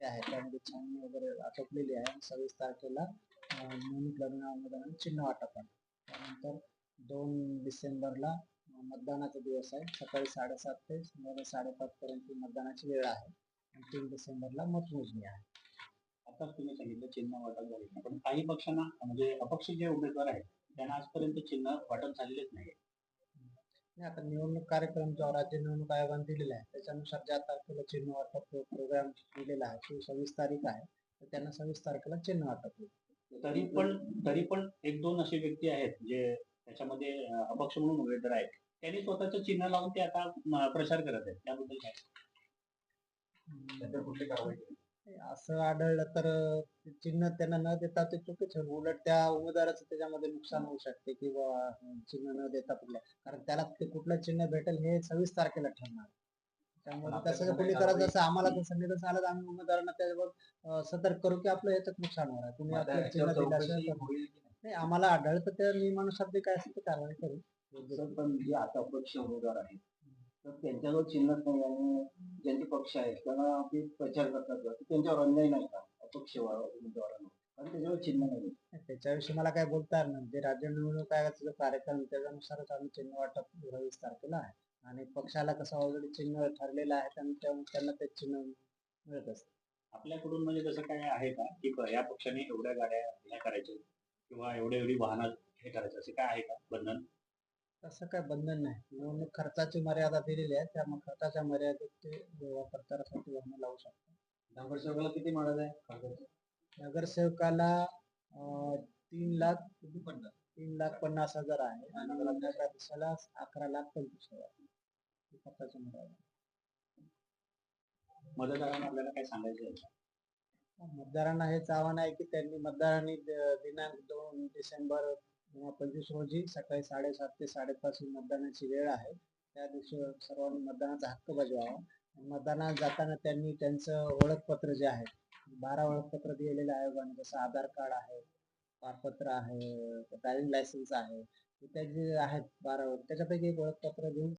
आहे त्यामध्ये छाननी वगैरे आटोपलेली आहे. सव्वीस तारखेला निवडणूक लग्नामध्ये चिन्ह वाटप आहे त्यानंतर दोन डिसेंबरला मतदानाचा दिवस आहे. सकाळी साडेसात ते संध्याकाळी साडेपाच पर्यंत मतदानाची वेळ आहे. आणि तीन डिसेंबरला मतमोजणी आहे. आता तुम्ही सांगितलं चिन्ह वाटप झाले पण काही पक्षांना म्हणजे अपक्ष जे उमेदवार आहेत त्यांना आजपर्यंत चिन्ह वाटप झालेलेच नाही नाही आता निवडणूक कार्यक्रम जो राज्य निवडणूक आयोगाने दिलेला आहे त्याच्यानुसार ज्या तारखेला चिन्ह वाटप प्रोग्राम दिलेला आहे तो सव्वीस तारीख आहे तर त्यांना सव्वीस तारखेला चिन्ह वाटप होईल. तरी पण तरी पण एक दोन असे व्यक्ती आहेत जे त्याच्यामध्ये अपक्ष म्हणून उमेदवार आहेत. त्यांनी स्वतःचं चिन्ह लावून ते आता म, प्रचार करत आहेत. त्याबद्दल काय? त्याच्यावर कुठली कारवाई? असं आढळलं तर ते चिन्ह त्यांना न देता ते चुकीचं होईल. उलट त्या उमेदवाराचं त्याच्यामध्ये नुकसान होऊ शकते किंवा चिन्ह न देता कुठलं कारण त्याला ते कुठलं चिन्ह भेटेल हे सव्वीस तारखेला ठरणार. त्यामुळे तसं कडे कुणी करत जसं आम्हाला जर संदेश आला तर आम्ही उमेदवारांना त्याच्यावर अं, सतर्क करू की आपलं याच्यात नुकसान होणार. आहे आता आपलं चिन्ह याच्यावर दिलं असेल चौकशी तर होईल की नाही? नाही आम्हाला आढळतं त्या नियमानुसार जे काय असेल ते कारवाई करू. सर, पण जे आता अपक्ष उमेदवार आहेत तर त्यांच्याजवळ चिन्हच नाही आणि ज्यांचे पक्ष आहेत. त्यांना ते प्रचार करतात. तर त्यांच्यावर अन्याय नाही का? अपक्ष उमेदवारांवर कारण त्याच्यावर चिन्ह नाही. नाही, त्याच्याविषयी मला काय बोलता येणार नाही. जे राज्य निवडणूक आयोगाचा जो कार्यक्रम आहे, त्याच्यानुसारच आम्ही चिन्ह वाटप सव्वीस तारखेला आहे. आणि पक्षाला कसं ऑलरेडी चिन्ह ठरलेलं आहे त्यामुळे त्यांना ते चिन्ह मिळत असतं. आपल्याकडून म्हणजे तसं काय आहे का की या पक्षाने एवढ्या गाड्या ह्या करायच्या किंवा एवढे एवढी वाहनं हे करायचं असे काय आहे का? बंधन? तसं काय बंधन नाही. निवडणूक खर्चाची मर्यादा दिलेली आहे. त्यामुळे खर्चाच्या मर्यादेत ते प्रचारासाठी वाहनं लावू शकतात नगरसेवकाला किती मिळालं आहे? नगरसेवकाला अं, तीन लाख तीन लाख पन्नास हजार आहे. आणि नगराध्यक्षाला अकरा लाख पंचवीस हजार. ही खर्चाची मर्यादा मतदारांना आपल्याला काय सांगायचं आहे? मतदारांना हेच आव्हान आहे की त्यांनी मतदारांनी द- दिनांक दोन डिसेंबर पंचवीस रोजी सकाळी साडेसात ते साडेपाच ही मतदानाची वेळ आहे त्या दिवशी सर्वांनी मतदानाचा हक्क बजवावा मतदानात जाताना त्यांनी त्यांचं ओळखपत्र जे आहे बारा ओळखपत्र दिलेले आयोगाने जसं आधार कार्ड आहे पारपत्र आहे ड्रायव्हिंग लायसन्स आहे इत्यादी जे आहेत बारा ओळख त्याच्यापैकी एक ओळखपत्र घेऊन